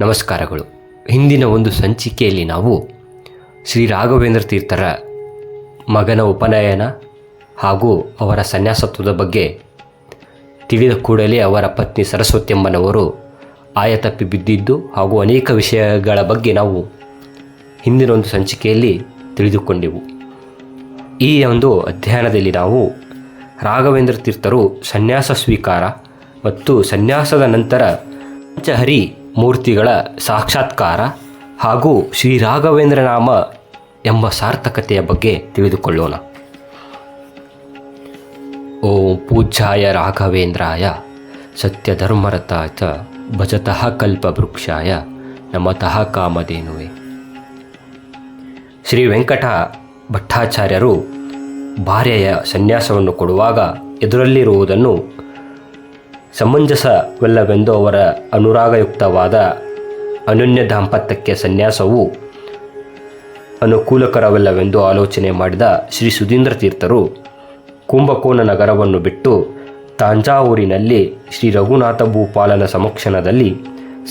ನಮಸ್ಕಾರಗಳು. ಹಿಂದಿನ ಒಂದು ಸಂಚಿಕೆಯಲ್ಲಿ ನಾವು ಶ್ರೀ ರಾಘವೇಂದ್ರ ತೀರ್ಥರ ಮಗನ ಉಪನಯನ ಹಾಗೂ ಅವರ ಸನ್ಯಾಸತ್ವದ ಬಗ್ಗೆ ತಿಳಿದ ಕೂಡಲೇ ಅವರ ಪತ್ನಿ ಸರಸ್ವತಿಯಮ್ಮನವರು ಆಯತಪ್ಪಿ ಬಿದ್ದಿದ್ದು ಹಾಗೂ ಅನೇಕ ವಿಷಯಗಳ ಬಗ್ಗೆ ನಾವು ಹಿಂದಿನ ಒಂದು ಸಂಚಿಕೆಯಲ್ಲಿ ತಿಳಿದುಕೊಂಡೆವು. ಈ ಒಂದು ಅಧ್ಯಯನದಲ್ಲಿ ನಾವು ರಾಘವೇಂದ್ರ ತೀರ್ಥರು ಸನ್ಯಾಸ ಸ್ವೀಕಾರ ಮತ್ತು ಸನ್ಯಾಸದ ನಂತರ ಪಂಚಹರಿ ಮೂರ್ತಿಗಳ ಸಾಕ್ಷಾತ್ಕಾರ ಹಾಗೂ ಶ್ರೀ ರಾಘವೇಂದ್ರ ನಾಮ ಎಂಬ ಸಾರ್ಥಕತೆಯ ಬಗ್ಗೆ ತಿಳಿದುಕೊಳ್ಳೋಣ. ಓಂ ಪೂಜ್ಯಾಯ ರಾಘವೇಂದ್ರಾಯ ಸತ್ಯಧರ್ಮರಥಾಯ ಚ ಭಜತಃ ಕಲ್ಪವೃಕ್ಷಾಯ ನಮತಃ ಕಾಮಧೇನುವೆ. ಶ್ರೀ ವೆಂಕಟ ಭಟ್ಟಾಚಾರ್ಯರು ಭಾರ್ಯೆಯ ಸನ್ಯಾಸವನ್ನು ಕೊಡುವಾಗ ಎದುರಲ್ಲಿರುವುದನ್ನು ಸಮಂಜಸವಲ್ಲವೆಂದು ಅವರ ಅನುರಾಗಯುಕ್ತವಾದ ಅನನ್ಯ ದಾಂಪತ್ಯಕ್ಕೆ ಸನ್ಯಾಸವು ಅನುಕೂಲಕರವಲ್ಲವೆಂದು ಆಲೋಚನೆ ಮಾಡಿದ ಶ್ರೀ ಸುಧೀಂದ್ರ ತೀರ್ಥರು ಕುಂಭಕೋಣ ನಗರವನ್ನು ಬಿಟ್ಟು ತಾಂಜಾವೂರಿನಲ್ಲಿ ಶ್ರೀ ರಘುನಾಥ ಭೂಪಾಲನ ಸಮಕ್ಷಣದಲ್ಲಿ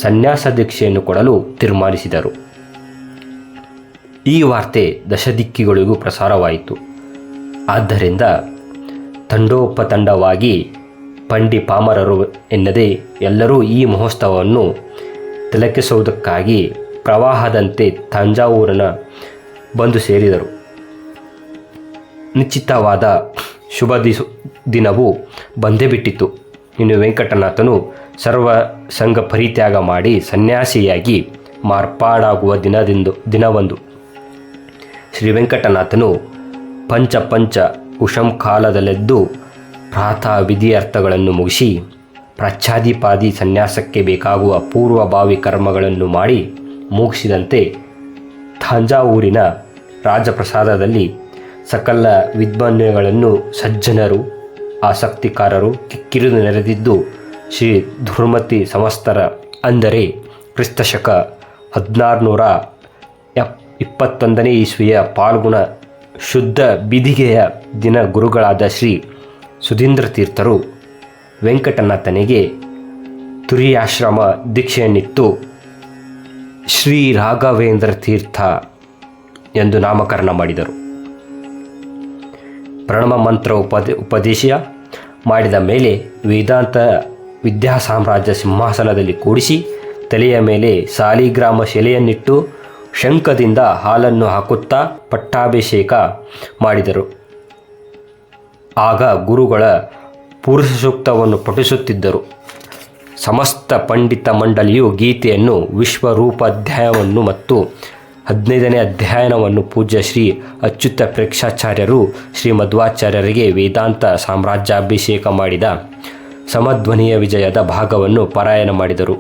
ಸನ್ಯಾಸ ದೀಕ್ಷೆಯನ್ನು ಕೊಡಲು ತೀರ್ಮಾನಿಸಿದರು. ಈ ವಾರ್ತೆ ದಶದಿಕ್ಕಿಗಳಿಗೂ ಪ್ರಸಾರವಾಯಿತು. ಆದ್ದರಿಂದ ತಂಡೋಪತಂಡವಾಗಿ ಪಂಡಿ ಪಾಮರರು ಎನ್ನದೇ ಎಲ್ಲರೂ ಈ ಮಹೋತ್ಸವವನ್ನು ತಿಲಕಿಸುವುದಕ್ಕಾಗಿ ಪ್ರವಾಹದಂತೆ ತಂಜಾವೂರನ ಬಂದು ಸೇರಿದರು. ನಿಶ್ಚಿತವಾದ ಶುಭ ದಿಸು, ದಿನವು ಬಂದೇ ಬಿಟ್ಟಿತ್ತು. ಇನ್ನು ವೆಂಕಟನಾಥನು ಸರ್ವ ಸಂಘ ಪರಿತ್ಯಾಗ ಮಾಡಿ ಸನ್ಯಾಸಿಯಾಗಿ ಮಾರ್ಪಾಡಾಗುವ ದಿನದಿಂದ, ದಿನವೊಂದು ಶ್ರೀ ವೆಂಕಟನಾಥನು ಪಂಚ ಪಂಚ ಉಷಂ ಕಾಲದಲ್ಲೆದ್ದು ಪ್ರಾತಃ ವಿಧಿಯರ್ಥಗಳನ್ನು ಮುಗಿಸಿ ಪ್ರಚ್ಛಾದಿಪಾದಿ ಸನ್ಯಾಸಕ್ಕೆ ಬೇಕಾಗುವ ಪೂರ್ವಭಾವಿ ಕರ್ಮಗಳನ್ನು ಮಾಡಿ ಮುಗಿಸಿದಂತೆ ತಂಜಾವೂರಿನ ರಾಜಪ್ರಸಾದದಲ್ಲಿ ಸಕಲ ವಿದ್ವಾನ್ಯಗಳನ್ನು ಸಜ್ಜನರು, ಆಸಕ್ತಿಕಾರರು ಕಿಕ್ಕಿರಿದು ನೆರೆದಿದ್ದು ಶ್ರೀ ಧುರ್ಮತಿ ಸಮಸ್ತರ ಅಂದರೆ ಕ್ರಿಸ್ತಶಕ ಹದಿನಾರುನೂರ ಎಪ್ ಇಪ್ಪತ್ತೊಂದನೇ ಇಸ್ವಿಯ ಪಾಲ್ಗುಣ ಶುದ್ಧ ಬಿದಿಗೆಯ ದಿನ ಗುರುಗಳಾದ ಶ್ರೀ ಸುಧೀಂದ್ರ ತೀರ್ಥರು ವೆಂಕಟನಾಥನಿಗೆ ತುರಿಯಾಶ್ರಮ ದೀಕ್ಷೆಯನ್ನಿತ್ತು ಶ್ರೀ ರಾಘವೇಂದ್ರ ತೀರ್ಥ ಎಂದು ನಾಮಕರಣ ಮಾಡಿದರು. ಪ್ರಣಮ ಮಂತ್ರ ಉಪದ ಉಪದೇಶ ಮಾಡಿದ ಮೇಲೆ ವೇದಾಂತ ವಿದ್ಯಾ ಸಾಮ್ರಾಜ್ಯ ಸಿಂಹಾಸನದಲ್ಲಿ ಕೂಡಿಸಿ ತಲೆಯ ಮೇಲೆ ಸಾಲಿಗ್ರಾಮ ಶಿಲೆಯನ್ನಿಟ್ಟು ಶಂಖದಿಂದ ಹಾಲನ್ನು ಹಾಕುತ್ತಾ ಪಟ್ಟಾಭಿಷೇಕ ಮಾಡಿದರು. ಆಗ ಗುರುಗಳ ಪುರುಷ ಸೂಕ್ತವನ್ನು ಪಠಿಸುತ್ತಿದ್ದರು. ಸಮಸ್ತ ಪಂಡಿತ ಮಂಡಳಿಯು ಗೀತೆಯನ್ನು ವಿಶ್ವರೂಪ ಅಧ್ಯಾಯವನ್ನು ಮತ್ತು ಹದಿನೈದನೇ ಅಧ್ಯಯನವನ್ನು ಪೂಜ್ಯ ಶ್ರೀ ಅಚ್ಯುತ ಪ್ರೇಕ್ಷಾಚಾರ್ಯರು ಶ್ರೀ ಮಧ್ವಾಚಾರ್ಯರಿಗೆ ವೇದಾಂತ ಸಾಮ್ರಾಜ್ಯಾಭಿಷೇಕ ಮಾಡಿದ ಸಮಧ್ವನಿಯ ವಿಜಯದ ಭಾಗವನ್ನು ಪಾರಾಯಣ ಮಾಡಿದರು.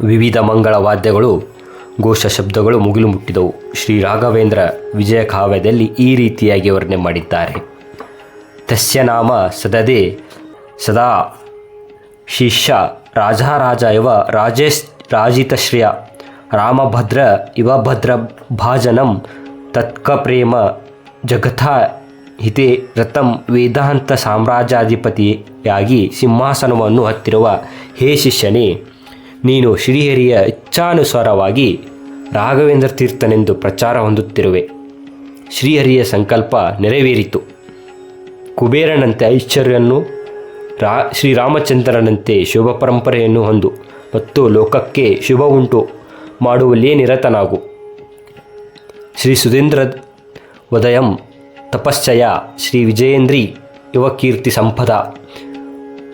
ವಿವಿಧ ಮಂಗಳ ವಾದ್ಯಗಳು, ಘೋಷ ಶಬ್ದಗಳು ಮುಗಿಲು ಮುಟ್ಟಿದವು. ಶ್ರೀ ರಾಘವೇಂದ್ರ ವಿಜಯ ಕಾವ್ಯದಲ್ಲಿ ಈ ರೀತಿಯಾಗಿ ವರ್ಣನೆ ಮಾಡಿದ್ದಾರೆ. ತಸ್ಯ ನಾಮ ಸದದೆ ಸದಾ ಶಿಷ್ಯ ರಾಜಾರಾಜ ಇವ ರಾಜೇಶ್ ರಾಜಿತಶ್ರಿಯ ರಾಮಭದ್ರ ಇವ ಭದ್ರ ಭಾಜನಂ ತತ್ಕಪ್ರೇಮ ಜಗಥಾ ಹಿತೆ ರತಂ ವೇದಾಂತ ಸಾಮ್ರಾಜ್ಯಾಧಿಪತಿಯಾಗಿ ಸಿಂಹಾಸನವನ್ನು ಹತ್ತಿರುವ ಹೇ ಶಿಷ್ಯನೇ, ನೀನು ಶ್ರೀಹರಿಯ ಇಚ್ಛಾನುಸಾರವಾಗಿ ರಾಘವೇಂದ್ರ ತೀರ್ಥನೆಂದು ಪ್ರಚಾರ ಹೊಂದುತ್ತಿರುವೆ. ಶ್ರೀಹರಿಯ ಸಂಕಲ್ಪ ನೆರವೇರಿತು. ಕುಬೇರನಂತೆ ಐಶ್ವರ್ಯನ್ನು ರಾ, ಶ್ರೀರಾಮಚಂದ್ರನಂತೆ ಶುಭ ಪರಂಪರೆಯನ್ನು ಹೊಂದು ಮತ್ತು ಲೋಕಕ್ಕೆ ಶುಭ ಉಂಟು ಮಾಡುವಲ್ಲಿ ನಿರತನಾಗು. ಶ್ರೀ ಸುಧೀಂದ್ರ ಉದಯಂ ತಪಶ್ಚಯ ಶ್ರೀ ವಿಜಯೇಂದ್ರಿ ಯುವಕೀರ್ತಿ ಸಂಪದ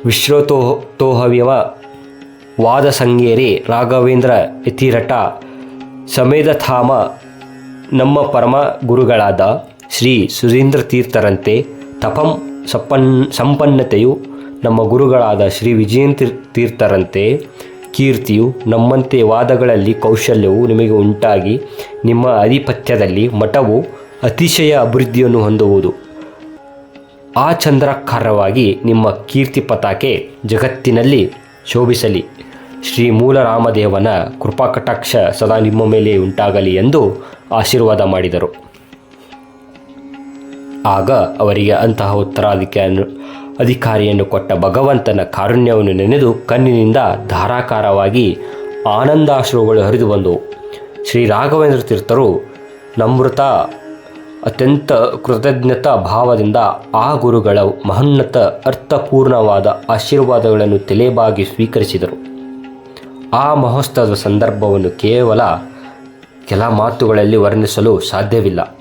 ವಿಶ್ರೋತೋಹವ್ಯವ ವಾದ ಸಂಗೇರೆ ರಾಘವೇಂದ್ರ ಯತಿರಟ ಸಮೇಧಧಾಮ ನಮ್ಮ ಪರಮ ಗುರುಗಳಾದ ಶ್ರೀ ಸುಧೀಂದ್ರ ತೀರ್ಥರಂತೆ ತಪಂ ಸಪನ್ ಸಂಪನ್ನತೆಯು ನಮ್ಮ ಗುರುಗಳಾದ ಶ್ರೀ ವಿಜಯಂತಿ ತೀರ್ಥರಂತೆ ಕೀರ್ತಿಯು ನಮ್ಮಂತೆ ವಾದಗಳಲ್ಲಿ ಕೌಶಲ್ಯವು ನಿಮಗೆ ಉಂಟಾಗಿ ನಿಮ್ಮ ಆಧಿಪತ್ಯದಲ್ಲಿ ಮಠವು ಅತಿಶಯ ಅಭಿವೃದ್ಧಿಯನ್ನು ಹೊಂದುವುದು. ಆ ಚಂದ್ರಕಾರವಾಗಿ ನಿಮ್ಮ ಕೀರ್ತಿ ಪತಾಕೆ ಜಗತ್ತಿನಲ್ಲಿ ಶೋಭಿಸಲಿ. ಶ್ರೀ ಮೂಲರಾಮದೇವನ ಕೃಪಾಕಟಾಕ್ಷ ಸದಾ ನಿಮ್ಮ ಮೇಲೆ ಉಂಟಾಗಲಿ ಎಂದು ಆಶೀರ್ವಾದ ಮಾಡಿದರು. ಆಗ ಅವರಿಗೆ ಅಂತಹ ಉತ್ತರಾಧಿಕಾರಿಯನ್ನು ಅಧಿಕಾರಿಯನ್ನು ಕೊಟ್ಟ ಭಗವಂತನ ಕಾರುಣ್ಯವನ್ನು ನೆನೆದು ಕಣ್ಣಿನಿಂದ ಧಾರಾಕಾರವಾಗಿ ಆನಂದಾಶ್ರುಗಳು ಹರಿದು ಬಂದವು ಶ್ರೀ ರಾಘವೇಂದ್ರ ತೀರ್ಥರು ನಮೃತ ಅತ್ಯಂತ ಕೃತಜ್ಞತಾ ಭಾವದಿಂದ ಆ ಗುರುಗಳ ಮಹೋನ್ನತ ಅರ್ಥಪೂರ್ಣವಾದ ಆಶೀರ್ವಾದಗಳನ್ನು ತಲೆಬಾಗಿ ಸ್ವೀಕರಿಸಿದರು. ಆ ಮಹೋತ್ಸವದ ಸಂದರ್ಭವನ್ನು ಕೇವಲ ಕೆಲ ಮಾತುಗಳಲ್ಲಿ ವರ್ಣಿಸಲು ಸಾಧ್ಯವಿಲ್ಲ.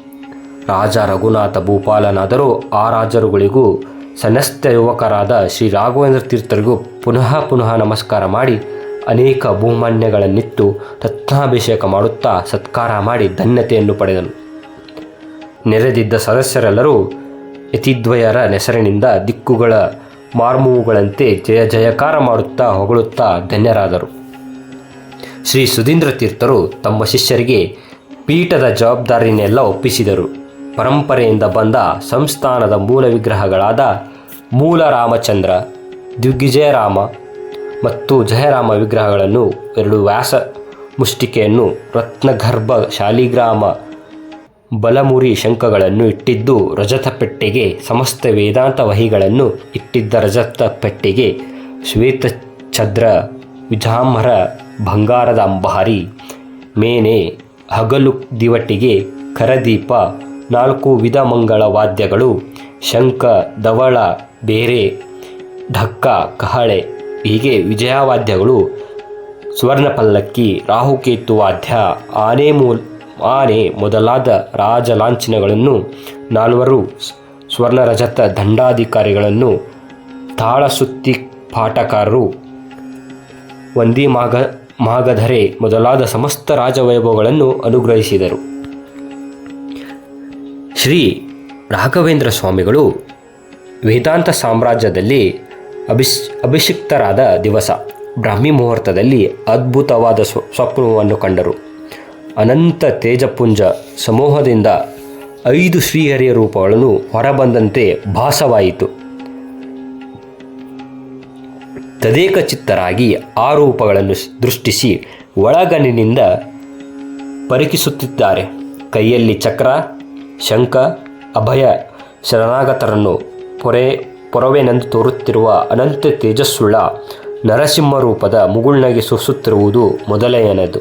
ರಾಜ ರಘುನಾಥ ಭೂಪಾಲನಾದರೂ ಆ ರಾಜರುಗಳಿಗೂ ಸನಸ್ಥ ಯುವಕರಾದ ಶ್ರೀ ರಾಘವೇಂದ್ರ ತೀರ್ಥರಿಗೂ ಪುನಃ ಪುನಃ ನಮಸ್ಕಾರ ಮಾಡಿ ಅನೇಕ ಭೂಮಾನ್ಯಗಳನ್ನಿತ್ತು ರತ್ನಾಭಿಷೇಕ ಮಾಡುತ್ತಾ ಸತ್ಕಾರ ಮಾಡಿ ಧನ್ಯತೆಯನ್ನು ಪಡೆದನು. ನೆರೆದಿದ್ದ ಸದಸ್ಯರೆಲ್ಲರೂ ಯತಿದ್ವಯರ ನೆಸರಿನಿಂದ ದಿಕ್ಕುಗಳ ಮಾರ್ಮೂವುಗಳಂತೆ ಜಯ ಜಯಕಾರ ಮಾಡುತ್ತಾ ಹೊಗಳುತ್ತಾ ಧನ್ಯರಾದರು. ಶ್ರೀ ಸುಧೀಂದ್ರ ತೀರ್ಥರು ತಮ್ಮ ಶಿಷ್ಯರಿಗೆ ಪೀಠದ ಜವಾಬ್ದಾರಿನೆಲ್ಲ ಒಪ್ಪಿಸಿದರು. ಪರಂಪರೆಯಿಂದ ಬಂದ ಸಂಸ್ಥಾನದ ಮೂಲ ವಿಗ್ರಹಗಳಾದ ಮೂಲ ರಾಮಚಂದ್ರ ದಿಗ್ವಿಜಯರಾಮ ಮತ್ತು ಜಯರಾಮ ವಿಗ್ರಹಗಳನ್ನು ಎರಡು ವ್ಯಾಸ ಮುಷ್ಟಿಕೆಯನ್ನು ರತ್ನಗರ್ಭ ಶಾಲಿಗ್ರಾಮ ಬಲಮುರಿ ಶಂಖಗಳನ್ನು ಇಟ್ಟಿದ್ದು ರಜತ ಪೆಟ್ಟಿಗೆ, ಸಮಸ್ತ ವೇದಾಂತ ವಹಿಗಳನ್ನು ಇಟ್ಟಿದ್ದ ರಜತ ಪೆಟ್ಟಿಗೆ ಶ್ವೇತ ಛದ್ರ ವಿಜಾಮರ ಬಂಗಾರದ ಅಂಬಾರಿ, ಮೇನೆ, ಹಗಲು ದಿವಟಿಗೆ, ಕರದೀಪ ನಾಲ್ಕು ವಿಧ ಮಂಗಳ ವಾದ್ಯಗಳು, ಶಂಖ ದವಳ ಬೇರೆ, ಢಕ್ಕ, ಕಹಳೆ, ಹೀಗೆ ವಿಜಯವಾದ್ಯಗಳು ಸ್ವರ್ಣ ಪಲ್ಲಕ್ಕಿ ರಾಹುಕೇತು ವಾದ್ಯ, ಆನೆ ಮೂಲ್ ಆನೆ ಮೊದಲಾದ ರಾಜ ಲಾಂಛನಗಳನ್ನು ನಾಲ್ವರು ಸ್ವರ್ಣ ರಜತ ದಂಡಾಧಿಕಾರಿಗಳನ್ನು, ತಾಳಸುತ್ತಿ ಪಾಠಕಾರರು ವಂದಿ ಮಾಗ ಮಾಗಧರೆ ಮೊದಲಾದ ಸಮಸ್ತ ರಾಜವೈಭವಗಳನ್ನು ಅನುಗ್ರಹಿಸಿದರು. ಶ್ರೀ ರಾಘವೇಂದ್ರ ಸ್ವಾಮಿಗಳು ವೇದಾಂತ ಸಾಮ್ರಾಜ್ಯದಲ್ಲಿ ಅಭಿಷ್, ಅಭಿಷಿಕ್ತರಾದ ದಿವಸ. ಬ್ರಾಹ್ಮಿ ಮುಹೂರ್ತದಲ್ಲಿ ಅದ್ಭುತವಾದ ಸ್ವ, ಸ್ವಪ್ನವನ್ನು ಕಂಡರು. ಅನಂತ ತೇಜಪುಂಜ ಸಮೂಹದಿಂದ ಐದು ಶ್ರೀಹರಿಯ ರೂಪಗಳನ್ನು ಹೊರಬಂದಂತೆ ಭಾಸವಾಯಿತು. ತದೇಕ ಚಿತ್ತರಾಗಿ ಆ ರೂಪಗಳನ್ನು ದೃಷ್ಟಿಸಿ ಒಳಗಣ್ಣಿನಿಂದ ಪರಿಕಿಸುತ್ತಿದ್ದಾರೆ. ಕೈಯಲ್ಲಿ ಚಕ್ರ ಶಂಖ ಅಭಯ, ಶರಣಾಗತರನ್ನು ಪೊರೆ, ಪೊರವೆನೆಂದು ತೋರುತ್ತಿರುವ ಅನಂತ ತೇಜಸ್ಸುಳ್ಳ ನರಸಿಂಹ ರೂಪದ ಮುಗುಳ್ನಗೆ ಸೂಸುತ್ತಿರುವುದು ಮೊದಲನೆಯದು.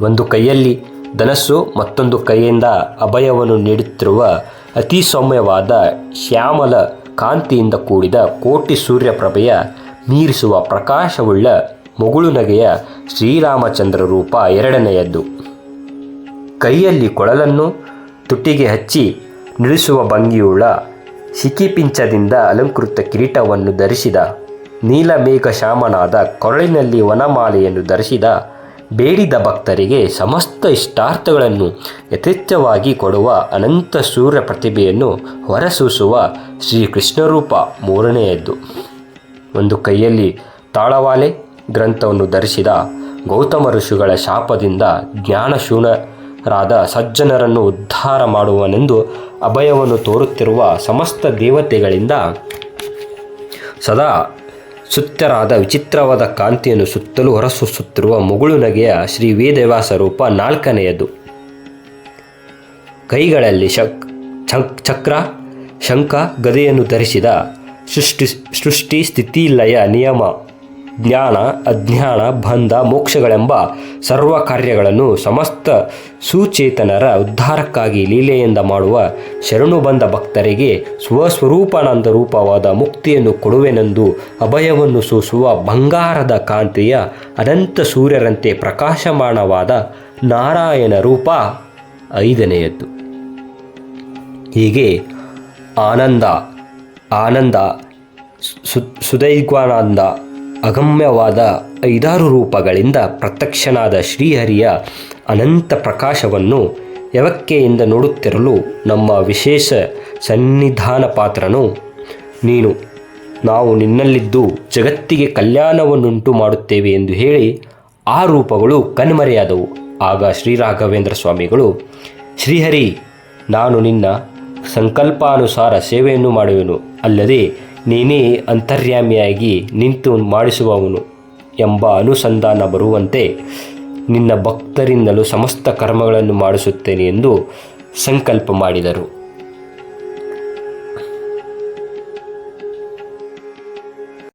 ಒಂದು ಕೈಯಲ್ಲಿ ಧನಸ್ಸು, ಮತ್ತೊಂದು ಕೈಯಿಂದ ಅಭಯವನ್ನು ನೀಡುತ್ತಿರುವ ಅತಿ ಸೌಮ್ಯವಾದ ಶ್ಯಾಮಲ ಕಾಂತಿಯಿಂದ ಕೂಡಿದ ಕೋಟಿ ಸೂರ್ಯಪ್ರಭೆಯ ಮೀರಿಸುವ ಪ್ರಕಾಶವುಳ್ಳ ಮುಗುಳು ನಗೆಯ ಶ್ರೀರಾಮಚಂದ್ರ ರೂಪ ಎರಡನೆಯದ್ದು ಕೈಯಲ್ಲಿ ಕೊಳಲನ್ನು ತುಟಿಗೆ ಹಚ್ಚಿ ನಿಲ್ಲಿಸುವ ಭಂಗಿಯುಳ್ಳ ಸಿಕ್ಕಿಪಿಂಚದಿಂದ ಅಲಂಕೃತ ಕಿರೀಟವನ್ನು ಧರಿಸಿದ ನೀಲಮೇಘ ಶಾಮನಾದ ಕೊರಳಿನಲ್ಲಿ ವನಮಾಲೆಯನ್ನು ಧರಿಸಿದ ಬೇಡಿದ ಭಕ್ತರಿಗೆ ಸಮಸ್ತ ಇಷ್ಟಾರ್ಥಗಳನ್ನು ಯಥೇಚ್ಛವಾಗಿ ಕೊಡುವ ಅನಂತ ಸೂರ್ಯ ಪ್ರತಿಭೆಯನ್ನು ಹೊರಸೂಸುವ ಶ್ರೀಕೃಷ್ಣರೂಪ ಮೂರನೆಯದ್ದು. ಒಂದು ಕೈಯಲ್ಲಿ ತಾಳವಾಲೆ ಗ್ರಂಥವನ್ನು ಧರಿಸಿದ ಗೌತಮ ಋಷಿಗಳ ಶಾಪದಿಂದ ಜ್ಞಾನಶೂನ್ಯರಾದ ಸಜ್ಜನರನ್ನು ಉದ್ಧಾರ ಮಾಡುವನೆಂದು ಅಭಯವನ್ನು ತೋರುತ್ತಿರುವ ಸಮಸ್ತ ದೇವತೆಗಳಿಂದ ಸದಾ ಸುತ್ತರಾದ ವಿಚಿತ್ರವಾದ ಕಾಂತಿಯನ್ನು ಸುತ್ತಲೂ ಹೊರಸೂಸುತ್ತಿರುವ ಮುಗುಳು ನಗೆಯ ಶ್ರೀ ವೇದೇವಾಸ ರೂಪ ನಾಲ್ಕನೆಯದು. ಕೈಗಳಲ್ಲಿ ಶಕ್, ಚಕ್- ಚಕ್ರ, ಶಂಖ ಗದೆಯನ್ನು ಧರಿಸಿದ ಸೃಷ್ಟಿ ಸೃಷ್ಟಿ ಸ್ಥಿತಿ ಲಯ ನಿಯಮ ಜ್ಞಾನ, ಅಜ್ಞಾನ, ಬಂಧ, ಮೋಕ್ಷಗಳೆಂಬ ಸರ್ವ ಕಾರ್ಯಗಳನ್ನು ಸಮಸ್ತ ಸುಚೇತನರ ಉದ್ಧಾರಕ್ಕಾಗಿ ಲೀಲೆಯಿಂದ ಮಾಡುವ ಶರಣು ಬಂದ ಭಕ್ತರಿಗೆ ಸ್ವಸ್ವರೂಪಾನಂದ ರೂಪವಾದ ಮುಕ್ತಿಯನ್ನು ಕೊಡುವೆನೆಂದು ಅಭಯವನ್ನು ಸೂಸುವ ಬಂಗಾರದ ಕಾಂತಿಯ ಅನಂತ ಸೂರ್ಯರಂತೆ ಪ್ರಕಾಶಮಾನವಾದ ನಾರಾಯಣ ರೂಪ ಐದನೆಯದ್ದು. ಹೀಗೆ ಆನಂದ ಆನಂದ, ಸು ಸುದೈಗ್ವಾನಂದ ಅಗಮ್ಯವಾದ ಐದಾರು ರೂಪಗಳಿಂದ ಪ್ರತ್ಯಕ್ಷನಾದ ಶ್ರೀಹರಿಯ ಅನಂತ ಪ್ರಕಾಶವನ್ನು ಯವಕ್ಕೆಯಿಂದ ನೋಡುತ್ತಿರಲು ನಮ್ಮ ವಿಶೇಷ ಸನ್ನಿಧಾನ ಪಾತ್ರನು? ನೀನು, ನಾವು ನಿನ್ನಲ್ಲಿದ್ದು ಜಗತ್ತಿಗೆ ಕಲ್ಯಾಣವನ್ನುಂಟು ಮಾಡುತ್ತೇವೆ ಎಂದು ಹೇಳಿ ಆ ರೂಪಗಳು ಕಣ್ಮರೆಯಾದವು. ಆಗ ಶ್ರೀರಾಘವೇಂದ್ರ ಸ್ವಾಮಿಗಳು, ಶ್ರೀಹರಿ, ನಾನು ನಿನ್ನ ಸಂಕಲ್ಪಾನುಸಾರ ಸೇವೆಯನ್ನು ಮಾಡುವೆನು. ಅಲ್ಲದೆ ನೀನೇ ಅಂತರ್ಯಾಮಿಯಾಗಿ ನಿಂತು ಮಾಡಿಸುವವನು ಎಂಬ ಅನುಸಂಧಾನ ಬರುವಂತೆ ನಿನ್ನ ಭಕ್ತರಿಂದಲೂ ಸಮಸ್ತ ಕರ್ಮಗಳನ್ನು ಮಾಡಿಸುತ್ತೇನೆ ಎಂದು ಸಂಕಲ್ಪ ಮಾಡಿದರು.